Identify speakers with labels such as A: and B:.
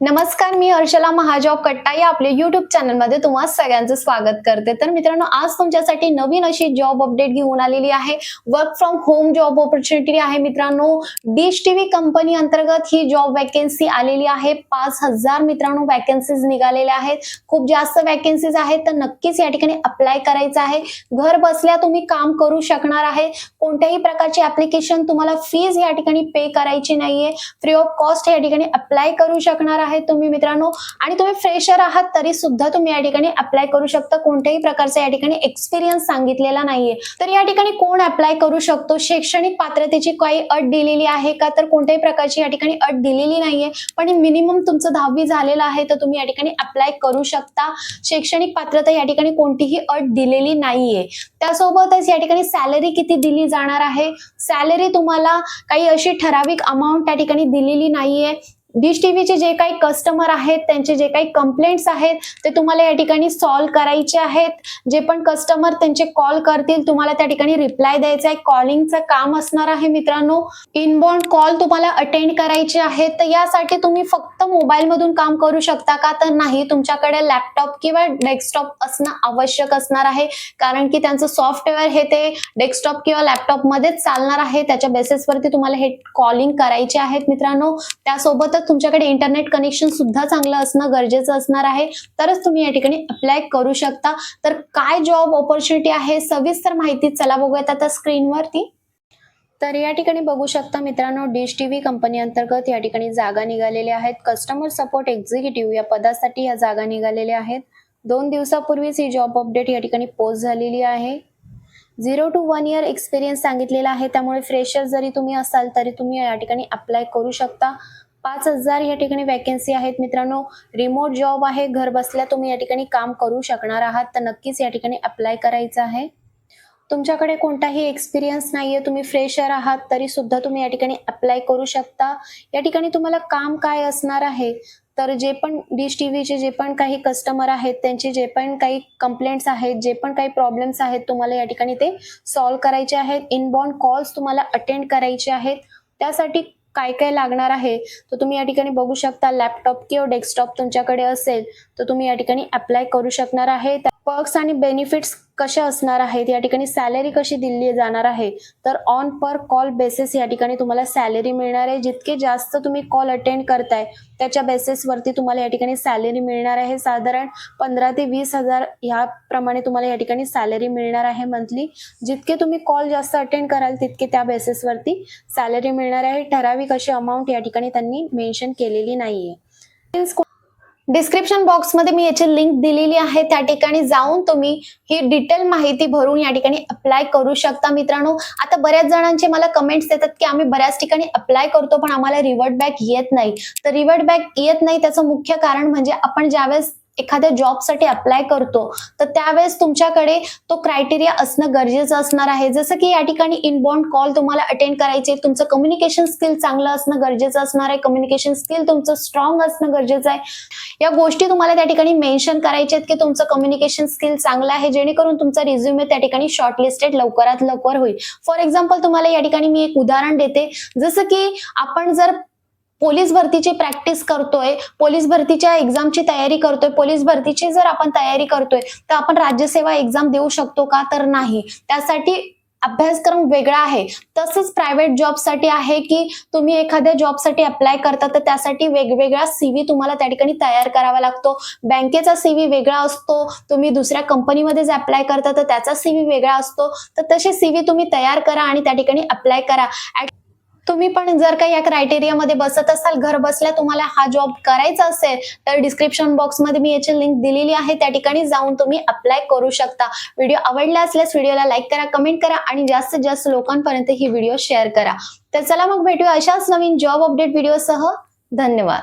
A: नमस्कार मी हर्षला महाजॉब कट्टा या आपल्या युट्यूब चॅनलमध्ये तुम्हा सगळ्यांचं स्वागत करते. तर मित्रांनो आज तुमच्यासाठी नवीन अशी जॉब अपडेट घेऊन आलेली आहे. Work from home job opportunity आहे मित्रांनो. डिश टीव्ही कंपनी अंतर्गत ही जॉब वॅकन्सी आलेली आहे. पाच हजार मित्रांनो वॅकन्सीज निघालेल्या आहेत. खूप जास्त वॅकन्सीज आहेत तर नक्कीच या ठिकाणी अप्लाय करायचं आहे. घर बसल्या तुम्ही काम करू शकणार आहे. कोणत्याही प्रकारची ऍप्लिकेशन तुम्हाला फीज या ठिकाणी पे करायची नाहीये. फ्री ऑफ कॉस्ट या ठिकाणी अप्लाय करू शकणार आहेत तुम्ही मित्रांनो. आणि तुम्ही फ्रेशर आहात तरी सुद्धा तुम्ही या ठिकाणी अप्लाय करू शकता. कोणत्याही प्रकारचा या ठिकाणी एक्सपिरियन्स सांगितलेला नाहीये. तर या ठिकाणी कोण अप्लाय करू शकतो? शैक्षणिक पात्रतेची काही अट दिलेली आहे का? तर कोणत्याही प्रकारची या ठिकाणी अट दिलेली नाहीये. पण मिनिमम तुमचं दहावी झालेलं आहे तर तुम्ही या ठिकाणी अप्लाय करू शकता. शैक्षणिक पात्रता या ठिकाणी कोणतीही अट दिलेली नाहीये. त्यासोबतच या ठिकाणी सॅलरी किती दिली जाणार आहे? सॅलरी तुम्हाला काही अशी ठराविक अमाऊंट त्या ठिकाणी दिलेली नाहीये. डिश टीव्हीचे जे काही कस्टमर आहेत त्यांचे जे काही कंप्लेंट्स आहेत ते तुम्हाला या ठिकाणी सॉल्व्ह करायचे आहेत. जे पण कस्टमर त्यांचे कॉल करतील तुम्हाला त्या ठिकाणी रिप्लाय द्यायचा आहे. कॉलिंगचं काम असणार आहे मित्रांनो. इनबॉन्ड कॉल तुम्हाला अटेंड करायचे आहेत. तर यासाठी तुम्ही फक्त मोबाईलमधून काम करू शकता का? तर नाही. तुमच्याकडे लॅपटॉप किंवा डेस्कटॉप असणं आवश्यक असणार आहे. कारण की त्यांचं सॉफ्टवेअर हे ते डेस्कटॉप किंवा लॅपटॉपमध्येच चालणार आहे. त्याच्या बेसिसवरती तुम्हाला हे कॉलिंग करायचे आहेत मित्रांनो. त्यासोबतच तुमच्याकडे इंटरनेट कनेक्शन सुद्धा चांगलं असणं गरजेचं असणार आहे. तरच तुम्ही या ठिकाणी अप्लाय करू शकता. तर काय जॉब ऑपॉर्च्युनिटी आहे सविस्तर माहिती चला बघूयात आता स्क्रीनवरती तर या ठिकाणी बघू शकता मित्रांनो डिश टीव्ही कंपनी अंतर्गत या ठिकाणी जागा निघालेल्या आहेत. कस्टमर सपोर्ट एक्झिक्युटिव्ह या पदासाठी या जागा निघालेल्या आहेत. दोन दिवसापूर्वीच ही जॉब अपडेट या ठिकाणी पोस्ट झालेली आहे. Zero two one year experience सांगितलेला आहे. त्यामुळे फ्रेशर जरी तुम्ही असाल तरी तुम्ही या ठिकाणी अप्लाय करू शकता. पाच हजार या ठिकाणी वॅकन्सी आहेत. मित्रांनो रिमोट जॉब आहे. घर बसल्या तुम्ही या ठिकाणी काम करू शकणार आहात. तर नक्कीच या ठिकाणी अप्लाय करायचं आहे. तुमच्याकडे कोणताही एक्सपिरियन्स नाहीये. तुम्ही फ्रेशर आहात तरी सुद्धा तुम्ही या ठिकाणी अप्लाय करू शकता. या ठिकाणी तुम्हाला काम काय असणार आहे? तर जे पण डिश टीव्हीचे जे पण काही कस्टमर आहेत त्यांचे जे पण काही कंप्लेंट्स आहेत जे पण काही प्रॉब्लेम्स आहेत तुम्हाला या ठिकाणी ते सॉल्व्ह करायचे आहेत. इनबॉर्न कॉल्स तुम्हाला अटेंड करायचे आहेत. त्यासाठी काय काय लागणार आहे तर तुम्ही या ठिकाणी बघू शकता लॅपटॉप किंवा डेस्कटॉप तुमच्याकडे असेल तर तुम्ही या ठिकाणी अप्लाय करू शकणार आहे. पर्क्स आणि बेनिफिट्स कसे असणार आहेत? या ठिकाणी सॅलरी कशी दिली जाणार आहे? तर ऑन पर कॉल बेसिस या ठिकाणी तुम्हाला सॅलरी मिळणार आहे. जितके जास्त तुम्ही कॉल अटेंड करताय त्याच्या बेसिसवरती तुम्हाला या ठिकाणी सॅलरी मिळणार आहे. साधारण पंधरा ते वीस हजार ह्याप्रमाणे तुम्हाला या ठिकाणी सॅलरी मिळणार आहे मंथली जितके तुम्ही कॉल जास्त अटेंड कराल तितके त्या बेसिसवरती सॅलरी मिळणार आहे. ठराविक अशी अमाऊंट या ठिकाणी त्यांनी मेन्शन केलेली नाहीये. डिस्क्रिप्शन बॉक्समध्ये मी याची लिंक दिलेली आहे. त्या ठिकाणी जाऊन तुम्ही ही डिटेल माहिती भरून या ठिकाणी अप्लाय करू शकता मित्रांनो. आता बऱ्याच जणांचे मला कमेंट्स येतात की आम्ही बऱ्याच ठिकाणी अप्लाय करतो पण आम्हाला रिवर्ट बॅक येत नाही. तर रिवर्ट बॅक येत नाही त्याचं मुख्य कारण म्हणजे आपण ज्यावेळेस एखाद्या जॉबसाठी अप्लाय करतो तर त्यावेळेस तुमच्याकडे तो क्रायटेरिया असणं गरजेचं असणार आहे. जसं की या ठिकाणी इनबॉन्ड कॉल तुम्हाला अटेंड करायचे तुमचं कम्युनिकेशन स्किल चांगलं असणं गरजेचं असणार आहे. कम्युनिकेशन स्किल तुमचं स्ट्रॉंग असणं गरजेचं आहे. या गोष्टी तुम्हाला त्या ठिकाणी मेन्शन करायच्या आहेत की तुमचं कम्युनिकेशन स्किल चांगलं आहे जेणेकरून तुमचा रिझ्युमे त्या ठिकाणी शॉर्टलिस्टेड लवकरात लवकर होईल. फॉर एक्झाम्पल तुम्हाला या ठिकाणी मी एक उदाहरण देते. जसं की आपण जर पोलीस भरतीची प्रॅक्टिस करतोय पोलीस भरतीच्या एक्झामची तयारी करतोय पोलीस भरतीची जर आपण तयारी करतोय तर आपण राज्यसेवा एक्झाम देऊ शकतो का? तर नाही. त्यासाठी अभ्यासक्रम वेगळा आहे. तसंच प्रायव्हेट जॉबसाठी आहे की तुम्ही एखाद्या जॉबसाठी अप्लाय करता तर त्यासाठी वेगवेगळा सीव्ही तुम्हाला त्या ठिकाणी तयार करावा लागतो. बँकेचा सीव्ही वेगळा असतो. तुम्ही दुसऱ्या कंपनीमध्ये जे अप्लाय करता तर त्याचा सीव्ही वेगळा असतो. तर तसे सीव्ही तुम्ही तयार करा आणि त्या ठिकाणी अप्लाय करा. तुम्ही पण जर काही या क्रायटेरियामध्ये बसत असाल घर बसल्या तुम्हाला हा जॉब करायचा असेल तर डिस्क्रिप्शन बॉक्समध्ये मी याची लिंक दिलेली आहे. त्या ठिकाणी जाऊन तुम्ही अप्लाय करू शकता. व्हिडिओ आवडला असल्यास व्हिडिओला लाईक करा कमेंट करा आणि जास्तीत जास्त लोकांपर्यंत ही व्हिडिओ शेअर करा. तर चला मग भेटूया अशाच नवीन जॉब अपडेट व्हिडिओसह धन्यवाद.